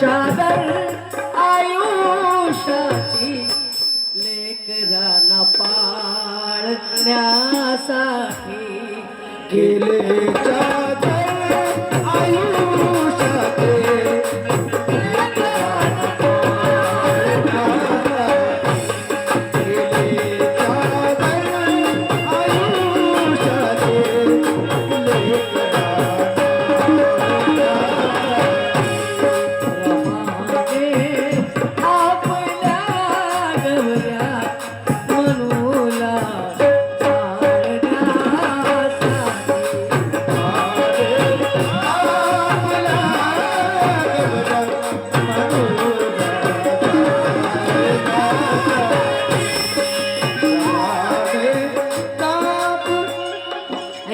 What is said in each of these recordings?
चादर आयुष्याची लेकरांना पाळण्यासाठी केले चादर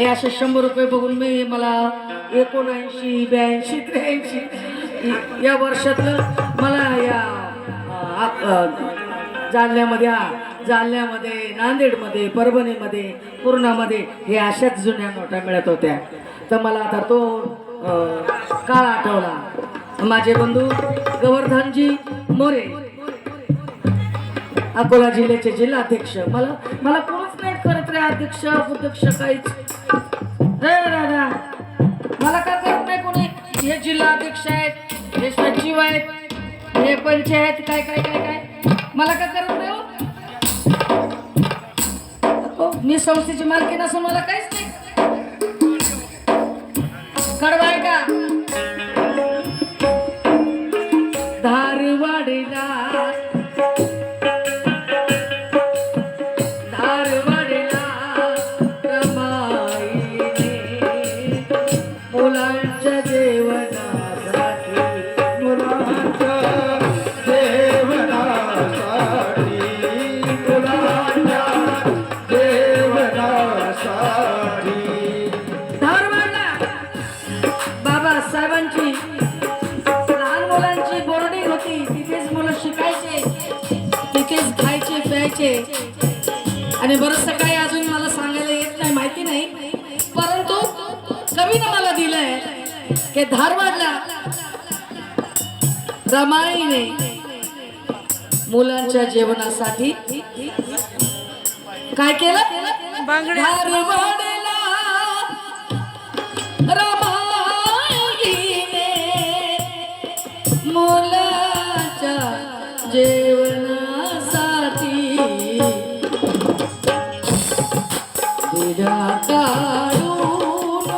हे असे शंभर रुपये बघून मी मला एकोणऐंशी ब्याऐंशी त्र्याऐंशी या वर्षातलं मला या जालन्यामध्ये जालन्यामध्ये नांदेडमध्ये परभणीमध्ये पूर्णामध्ये हे अशाच जुन्या नोटा मिळत होत्या. तर मला आता तो काळ आठवला. माझे बंधू गोवर्धनजी मोरे अकोला जिल्ह्याचे जिल्हाध्यक्ष. मला मला कोण नाही अध्यक्ष उपाध्यक्ष काहीच रे दादा मला काय करत नाही कोणी. हे जिल्हा अध्यक्ष आहेत हे सचिव आहेत हे पंचायत काय काय काय काय. मला काय करत नाही हो? मी संस्थेची मालकी नसून मला काहीच नाही. कडवाय का? आणि बरंचसं काही अजून मला सांगायला येत नाही माहिती नाही. परंतु कवीनं मला दिलंय की धारवाडला रमाईने मुलांच्या जेवणासाठी काय केलं? धारवाडला दिडा काढून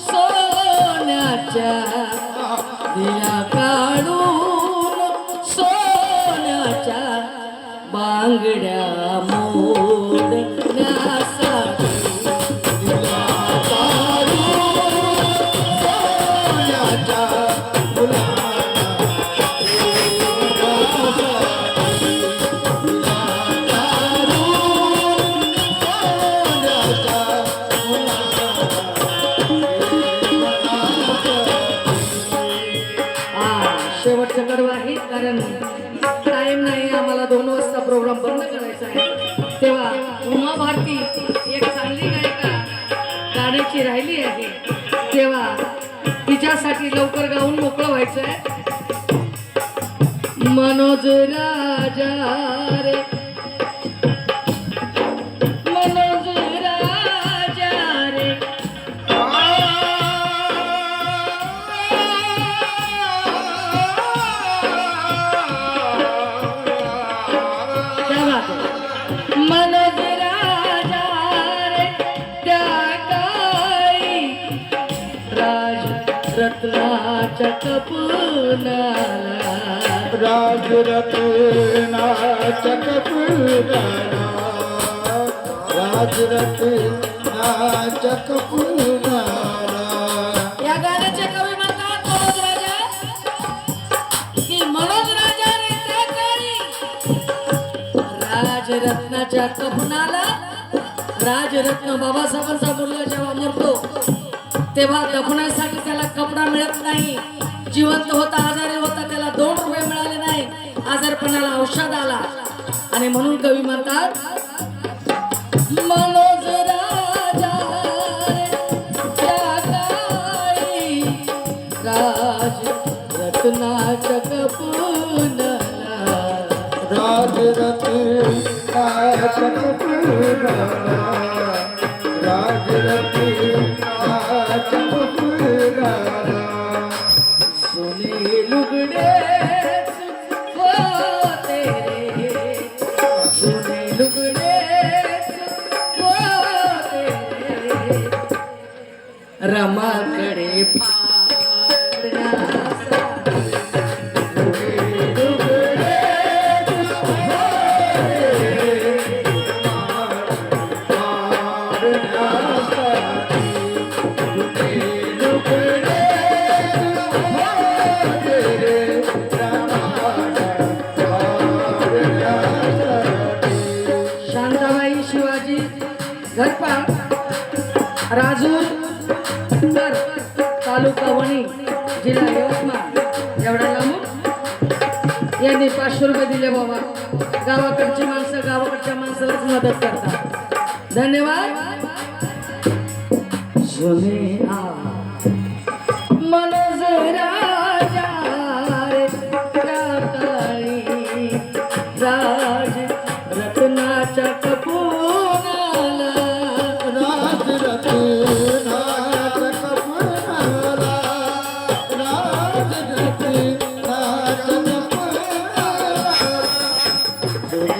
सोन्याच्या दिला काढून सोन्याच्या बांगड्या उमा एक चांगली गायिका गाण्याची राहिली आहे. तेव्हा तिच्यासाठी लवकर गाऊन मोकळं व्हायचं आहे मनोज राजा. कपुनाला या गाण्याचे कवी म्हणतात मनोज राजा की मनोज राजा रे त्या काळी राजरत्नाच्या कफनाला राजरत्न बाबासाहेबांचा मुलगा जेव्हा मरतो तेव्हा दफनासाठी त्याला कपडा मिळत नाही. जिवंत होता आजारी होता त्याला दोन रुपये मिळाले नाही आजारपणाला औषध आला आणि म्हणून कवी म्हणतात मनोज राजा रमाकडे पा जिल्हा यवतमाळ एवढा लावून यांनी पाचशे रुपये दिले बाबा. गावाकडची माणसं गावाकडच्या माणसालाच मदत करतात. धन्यवाद.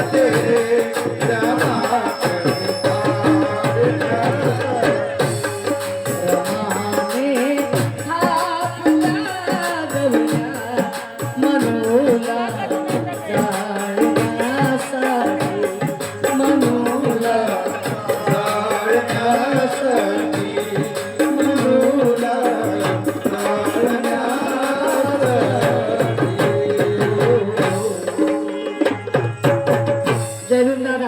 রাতে Better not